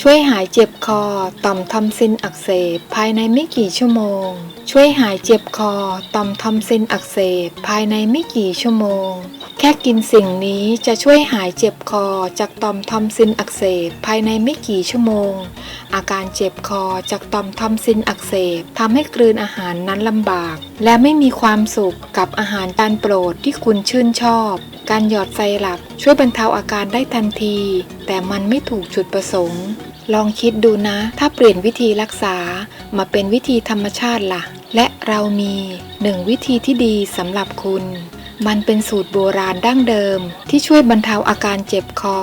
ช่วยหายเจ็บคอ ต่อมทอมซินอักเสบ ภายในไม่กี่ชั่วโมง ช่วยหายเจ็บคอ ต่อมทอมซินอักเสบ ภายในไม่กี่ชั่วโมง แค่กินสิ่งนี้จะช่วยหายเจ็บคอ จากต่อมทอมซินอักเสบ ภายในไม่กี่ชั่วโมง อาการเจ็บคอจากต่อมทอมซินอักเสบทำให้กลืนอาหารนั้นลำบาก และไม่มีความสุขกับอาหารจานโปรดที่คุณชื่นชอบ การหยอดไซรัปช่วยบรรเทาอาการได้ทันที แต่มันไม่ถูกจุดประสงค์ ลองคิดดูนะ ถ้าเปลี่ยนวิธีรักษามาเป็นวิธีธรรมชาติล่ะ และเรามีหนึ่งวิธีที่ดีสำหรับคุณ มันเป็นสูตรโบราณดั้งเดิม ที่ช่วยบรรเทาอาการเจ็บคอ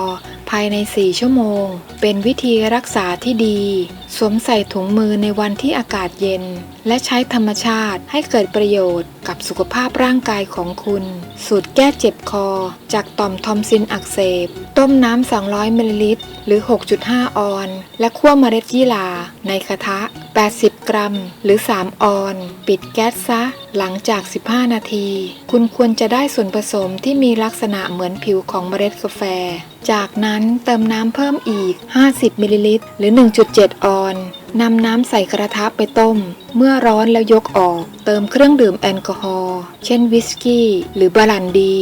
ภายใน 4 ชั่วโมง เป็นวิธีรักษาที่ดี สวมใส่ถุงมือในวันที่อากาศเย็น และใช้ธรรมชาติให้เกิดประโยชน์กับสุขภาพร่างกายของคุณ สูตรแก้เจ็บคอ จากต่อมทอมซินอักเสบ ต้มน้ำ 200 มิลลิลิตร หรือ 6.5 ออน และคั่วเมล็ดยี่หร่าในกระทะ 80 กรัม หรือ 3 ออน ปิดแก๊สซะ หลังจาก 15 นาที คุณควรจะได้ส่วนผสมที่มีลักษณะเหมือนผิวของเมล็ดกาแฟ จากนั้นเติมน้ำเพิ่มอีก 50 มิลลิลิตร หรือ 1.7 ออนนำน้ำใส่กระทะไปต้ม เมื่อร้อนแล้วยกออก เติมเครื่องดื่มแอลกอฮอล์เช่นวิสกี้ หรือบาลันดี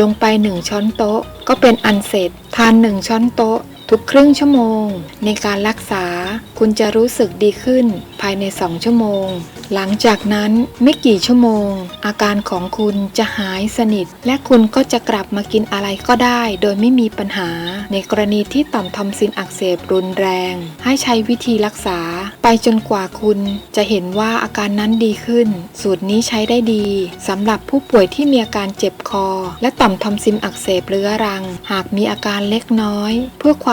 ลงไป 1 ช้อนโต๊ะ ก็เป็นอันเสร็จ ทาน 1 ช้อนโต๊ะ ทุกครึ่งชั่วโมง ในการรักษาคุณจะรู้สึกดีขึ้นภายใน 2 ชั่วโมง หลังจากนั้นไม่กี่ชั่วโมง อาการของคุณจะหายสนิท และคุณก็จะกลับมากินอะไรก็ได้ โดยไม่มีปัญหา ในกรณีที่ต่อมทอมซินอักเสบรุนแรง ให้ใช้วิธีรักษา ไปจนกว่าคุณจะเห็นว่าอาการนั้นดีขึ้น สูตรนี้ใช้ได้ดีสำหรับผู้ป่วยที่มีอาการเจ็บคอ และต่อมทอมซินอักเสบเรื้อรัง หากมีอาการเล็กน้อย เพื่อคว